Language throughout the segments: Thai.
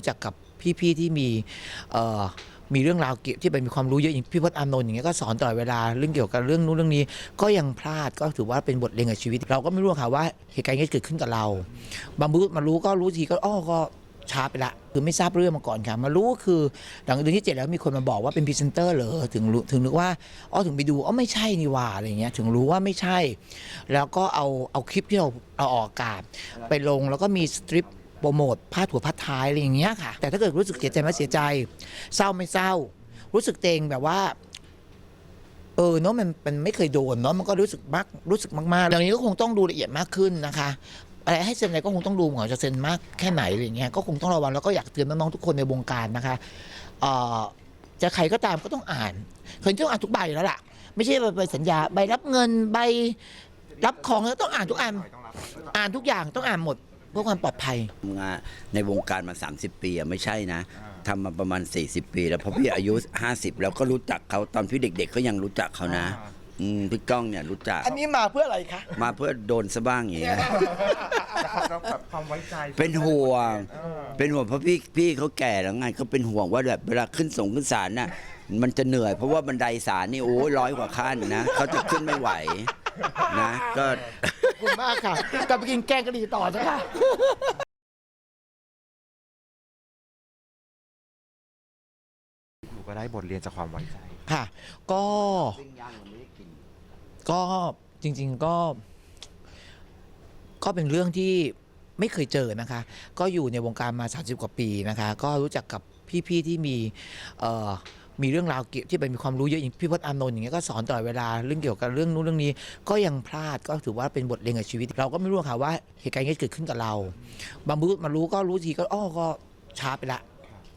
รู้จักกับพี่ๆที่มีมีเรื่องราวเกี่ยวที่เป็นมีความรู้เยอะอย่างพี่พจน์อานนท์อย่างเงี้ยก็สอนตลอดเวลาเรื่องเกี่ยวกับเรื่องนู้นเรื่องนี้ ก็ยังพลาดก็ถือว่าเป็นบทเรียนกับชีวิต เราก็ไม่รู้ค่ะว่าเหตุการณ์นี้เกิดขึ้นกับเรา บางรู้มารู้ก็รู้ทีก็อ้อก็ช้าไปละคือไม่ทราบเรื่องมาก่อนค่ะ มารู้คือหลังเดือนที่เจ็ดแล้วมีคนมาบอกว่าเป็นพรีเซนเตอร์เหรอถึงถึงนึกว่าอ๋อถึงไปดูอ๋อไม่ใช่นี่ว่าอะไรเงี้ยถึงรู้ว่าไม่ใช่ แล้วก็เอาเอาคลิปที่เราเอาออกอากาศไปลงแล้วก็มีสตริป โปรโมทพาดหัวพาดท้ายอะไรอย่างเงี้ยค่ะ แต่ถ้าเกิดรู้สึกเสียใจไม่เสียใจ เศร้าไม่เศร้า รู้สึกเตงแบบว่า เออเนาะมันมันไม่เคยโดนเนาะมันก็รู้สึกมากรู้สึกมากๆอย่างนี้ก็คงต้องดูละเอียดมากขึ้นนะคะอะไรให้เซ็นอะไรก็คงต้องดูก่อนจะเซ็นมากแค่ไหนอะไรเงี้ยก็คงต้องระวังแล้วก็อยากเตือนน้องๆทุกคนในวงการนะคะเอ่อจะใครก็ตามก็ต้องอ่านเคยต้องอ่านทุกใบแล้วล่ะ ไม่ใช่ใบสัญญาใบรับเงินใบรับของแล้วต้องอ่านทุกอันอ่านทุกอย่างต้องอ่านหมด เพื่อความปลอดภัย ทำงานในวงการมา 30 ปีอะไม่ใช่นะทำมาประมาณ 40 ปี แล้วเพราะพี่อายุ 50 แล้วก็รู้จักเขาตอนพี่เด็ก ๆ ก็ยังรู้จักเขานะอืมพี่ก้องเนี่ยรู้จัก อันนี้มาเพื่ออะไรคะ มาเพื่อโดนซะบ้างอย่างเงี้ย เราแบบความไว้ใจเป็นห่วงเป็นห่วงเพราะพี่พี่เขาแก่แล้วไงก็เป็นห่วงว่าแบบเวลาขึ้นส่งขึ้นศาลน่ะ มันจะเหนื่อย เพราะว่าบันไดศาลนี่โอ้ยร้อยกว่าขั้นนะเขาจะขึ้นไม่ไหว นะ ก็ขอบ คุณมากค่ะ กลับไปกินแกงกะหรี่ต่อจ้ะค่ะหนูก็ได้บทเรียนจากความไว้ใจ ค่ะ ก็ ก็จริง ๆ ก็ ก็เป็นเรื่องที่ไม่เคยเจอนะคะ ก็อยู่ในวงการมา 30 กว่าปีนะคะ ก็รู้จักกับพี่ ๆ ที่มีเอ่อ มีเรื่องราวเกี่ยวที่เป็นมีความรู้เยอะอย่างพี่พจน์อานนท์อย่างเงี้ยก็สอนตลอดเวลาเรื่องเกี่ยวกับเรื่องนู้นเรื่องนี้ ก็ยังพลาดก็ถือว่าเป็นบทเรียนกับชีวิต เราก็ไม่รู้ค่ะว่าเหตุการณ์นี้เกิดขึ้นกับเรา บางรู้มารู้ก็รู้ทีก็อ้อก็ช้าไปละ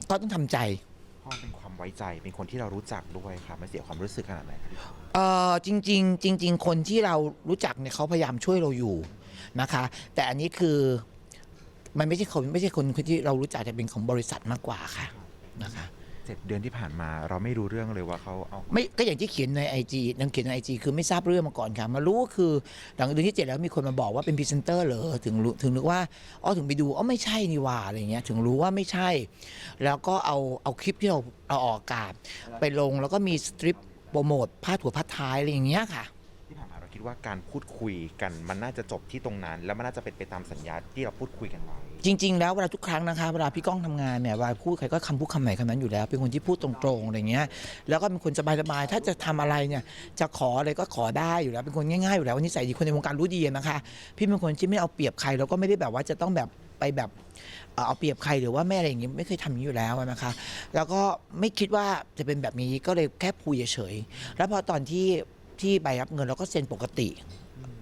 ก็ต้องทำใจ พ่อเป็นความไว้ใจเป็นคนที่เรารู้จักด้วยค่ะมันเสียความรู้สึกขนาดไหนครับพี่เออจริง ๆ จริง ๆ คนที่เรารู้จักเนี่ยเขาพยายามช่วยเราอยู่นะคะ แต่อันนี้คือมันไม่ใช่คนไม่ใช่คนที่เรารู้จักแต่เป็นของบริษัทมากกว่าค่ะนะคะ เจ็ดเดือนที่ผ่านมา เราไม่รู้เรื่องเลยว่าเขาเอา ไม่ก็อย่างที่เขียนในไอจีนังเขียนในไอจีคือไม่ทราบเรื่องมาก่อนค่ะ มารู้ก็คือหลังเดือนที่เจ็ดแล้วมีคนมาบอกว่าเป็นพรีเซนเตอร์เหรอถึงรู้ถึงนึกว่าอ๋อถึงไปดูอ๋อไม่ใช่นี่หว่าอะไรเงี้ยถึงรู้ว่าไม่ใช่ แล้วก็เอาเอาคลิปที่เราเอาออกอากาศไปลงแล้วก็มีสตริปโปรโมทพาดหัวพาดท้ายอะไรอย่างเงี้ยค่ะ ที่ผ่านมาเราคิดว่าการพูดคุยกันมันน่าจะจบที่ตรงนั้น แล้วมันน่าจะเป็นไปตามสัญญาที่เราพูดคุยกันไว้ จริง ๆ แล้วเวลาทุกครั้งนะคะเวลาพี่ก้องทำงานเนี่ยเวลาพูดใครก็คำพูดคำไหนคำนั้นอยู่แล้ว เป็นคนที่พูดตรงๆอะไรเงี้ยแล้วก็เป็นคนสบายๆถ้าจะทำอะไรเนี่ยจะขออะไรก็ขอได้อยู่แล้วเป็นคนง่ายๆอยู่แล้วนิสัยดีคนในวงการรู้ดีนะคะ พี่เป็นคนที่ไม่เอาเปรียบใครแล้วก็ไม่ได้แบบว่าจะต้องแบบไปแบบเอ่อเอาเปรียบใครหรือว่าแม่อะไรอย่างงี้ไม่เคยทำอย่างนี้อยู่แล้วนะคะ แล้วก็ไม่คิดว่าจะเป็นแบบนี้ก็เลยแค่พูดเฉยๆแล้วพอตอนที่ที่ใบรับเงินเราก็เซ็นปกติ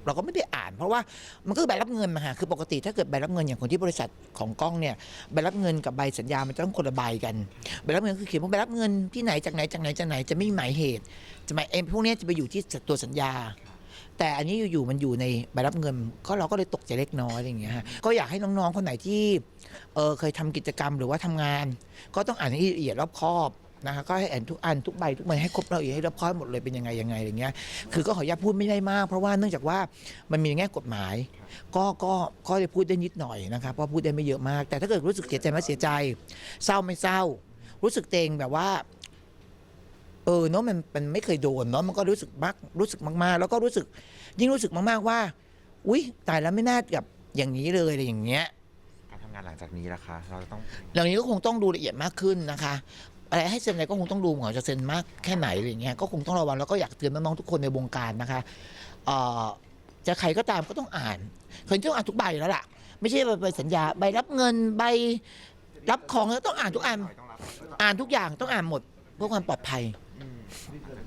เราก็ไม่ได้อ่าน เพราะว่ามันก็คือใบรับเงินมาค่ะคือปกติถ้าเกิดใบรับเงินอย่างคนที่บริษัทของกล้องเนี่ยใบรับเงินกับใบสัญญา มันจะต้องคนละใบกันใบรับเงินคือเขียนว่าใบรับเงินที่ไหนจากไหนจากไหนจากไหนจะไม่มีหมายเหตุ จะหมายเอ็มพวกเนี้ยจะไปอยู่ที่ตัวสัญญา แต่อันนี้อยู่ๆมันอยู่ในใบรับเงิน ก็เราก็เลยตกใจเล็กน้อยอะไรอย่างเงี้ยฮะก็อยากให้น้องๆคนไหนที่เออเคยทำกิจกรรมหรือว่าทำงาน ก็ต้องอ่านให้ละเอียดรอบคอบ นะคะก็ให้อ่านทุกอันทุกใบทุกใบให้ครบละเอียดให้รอบคอบหมดเลยเป็นยังไงยังไงอะไรเงี้ยคือก็ขออนุญาตพูดไม่ได้มาก เพราะว่าเนื่องจากว่ามันมีในแง่กฎหมาย ก็ก็ก็จะพูดได้นิดหน่อยนะครับเพราะพูดได้ไม่เยอะมาก แต่ถ้าเกิดรู้สึกเสียใจไหม่เสียใจ เศร้าไม่เศร้า รู้สึกเตงแบบว่าเออเนาะมันมันไม่เคยโดนเนาะมันก็รู้สึกมากรู้สึกมากๆ แล้วก็รู้สึก ยิ่งรู้สึกมากๆว่า อุ้ยตายแล้วไม่น่ากับอย่างนี้เลยอะไรอย่างเงี้ย การทำงานหลังจากนี้ล่ะคะ เราจะต้องอย่างนี้ก็คงต้องดูละเอียดมากขึ้นนะคะ อะไรให้เซ็นอะไรก็คงต้องดูก่อนจะเซ็นมากแค่ไหนอะไรอย่างเงี้ยก็คงต้องระวังแล้วก็อยากเตือนน้องๆทุกคนในวงการนะคะเอ่อจะใครก็ตามก็ต้องอ่านเคยต้องอ่านทุกใบแล้วล่ะ ไม่ใช่ใบสัญญาใบรับเงินใบรับของแล้วต้องอ่านทุกอันอ่านทุกอย่างต้องอ่านหมดเพื่อความปลอดภัยอืม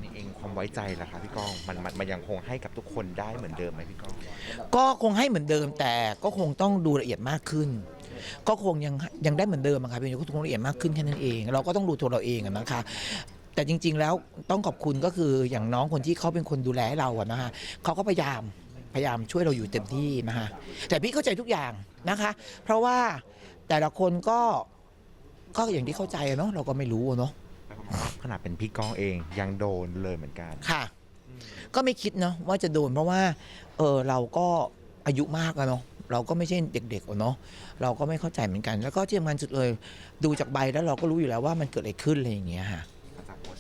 นี่เองความไว้ใจล่ะคะพี่ก้องมันมันมันยังคงให้กับทุกคนได้เหมือนเดิมไหมพี่ก้อง ก็คงให้เหมือนเดิมแต่ก็คงต้องดูละเอียดมากขึ้น ก็คงยังยังได้เหมือนเดิมอะครับเพียงแต่ก็ต้องละเอียดมากขึ้นแค่นั้นเอง เราก็ต้องดูตัวเราเองอะนะคะ แต่จริง ๆ แล้วต้องขอบคุณก็คืออย่างน้องคนที่เขาเป็นคนดูแลให้เราอะนะคะเขาก็พยายามพยายามช่วยเราอยู่เต็มที่นะคะแต่พี่เข้าใจทุกอย่างนะคะ เพราะว่าแต่ละคนก็ก็อย่างที่เข้าใจอะเนาะเราก็ไม่รู้อะเนาะขนาดเป็นพี่ก้องเองยังโดนเลยเหมือนกัน ค่ะ ก็ไม่คิดเนาะว่าจะโดนเพราะว่า เออเราก็อายุมากแล้วเนาะ เราก็ไม่ใช่เด็กๆอเนาะเราก็ไม่เข้าใจเหมือนกัน แล้วก็ที่สำคัญสุดเลย ดูจากใบแล้วเราก็รู้อยู่แล้วว่ามันเกิดอะไรขึ้นอะไรอย่างเงี้ยค่ะ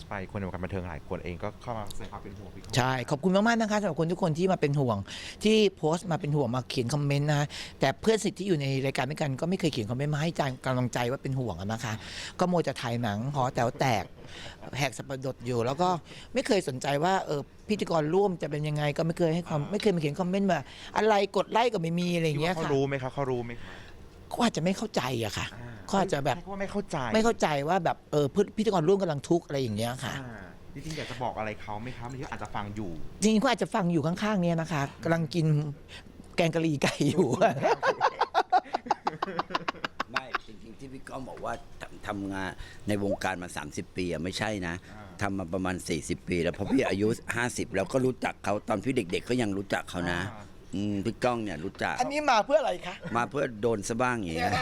ไปคนในวงการบันเทิงหลายคนเองก็เข้ามาแสดงความเป็นห่วงพี่ก้องใช่ ขอบคุณมากๆนะคะสำหรับคนทุกคนที่มาเป็นห่วง ที่โพสต์มาเป็นห่วงมาเขียนคอมเมนต์นะแต่เพื่อนสิทธิ์ที่อยู่ในรายการด้วยกันก็ไม่เคยเขียนคอมเมนต์มาให้ใจกำลังใจว่าเป็นห่วงอะนะคะ ก็โมวจะถ่ายหนังหอแต๋วแตก แหกสับปะรดอยู่ แล้วก็ไม่เคยสนใจว่าเออพิธีกรร่วมจะเป็นยังไงก็ไม่เคยให้ความไม่เคยมาเขียนคอมเมนต์มาอะไรกดไลค์ก็ไม่มีอะไรอย่างเงี้ยเขาค่ะรู้ไหมคะเขารู้ไหมคะเขาอาจจะไม่เข้าใจอะค่ะ เขาอาจจะแบบใช้คำว่าไม่เข้าใจไม่เข้าใจว่าแบบเออพิธีกรร่วมกำลังทุกข์อะไรอย่างเงี้ยค่ะ อ่าจริงๆอยากจะบอกอะไรเขาไหมคะบางทีอาจจะฟังอยู่ จริงๆก็อาจจะฟังอยู่ข้างๆเนี้นะคะกำลังกินแกงกะหรี่ไก่อยู่ ไม่จริงๆที่พี่ก้องบอกว่าทำทำงานในวงการมา 30 ปีอะไม่ใช่นะทำมาประมาณ 40 ปี แล้วเพราะพี่อายุ 50 แล้วก็รู้จักเขาตอนพี่เด็ก ๆ ก็ยังรู้จักเขานะ อ่า อืมพี่ก้องเนี่ยรู้จัก อันนี้มาเพื่ออะไรคะ มาเพื่อโดนซะบ้างอย่างเงี้ย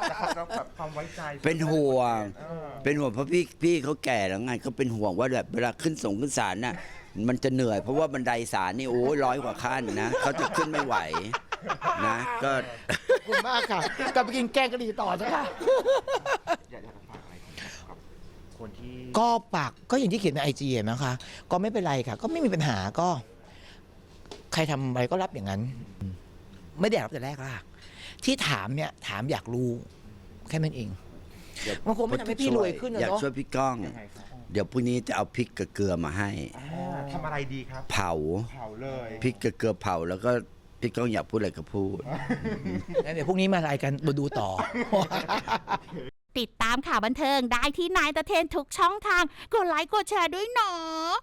แต่เขาจะแบบความไว้ใจเป็นห่วง เออเป็นห่วงเพราะพี่พี่เขาแก่แล้วไงก็เป็นห่วงว่าแบบเวลาขึ้นส่งขึ้นศาลน่ะ มันจะเหนื่อย เพราะว่าบันไดศาลนี่โอ้ยร้อยกว่าขั้นนะเขาจะขึ้นไม่ไหว นะ ก็ ขอบคุณมากค่ะ กลับไปกินแกงกะหรี่ต่อจ้ะค่ะอยากอยากจะฝากอะไรกับคนที่ ก็ปากก็อย่างที่เขียนในไอจีนะคะ ก็ไม่เป็นไรค่ะ ก็ไม่มีปัญหาก็ ใครทำอะไรก็รับอย่างนั้น ไม่ได้รับแต่แรกล่ะที่ถามเนี่ยถามอยากรู้ แค่นั้นเอง มันคงไม่ทำให้พี่รวยขึ้นอะอยากเนาะช่วยพี่ก้อง ยังไงครับเดี๋ยวพรุ่งนี้จะเอาพริกกับเกลือมาให้ อ่าทำอะไรดีครับเผาเผาเลยพริกกับเกลือเผาแล้วก็พี่ก้องอยากพูดอะไรก็พูด งั้นเดี๋ยวพรุ่งนี้มารายกันมาดูต่อ ติดตามข่าวบันเทิงได้ที่นายตะเทนทุกช่องทาง กดไลค์กดแชร์ด้วยเนาะ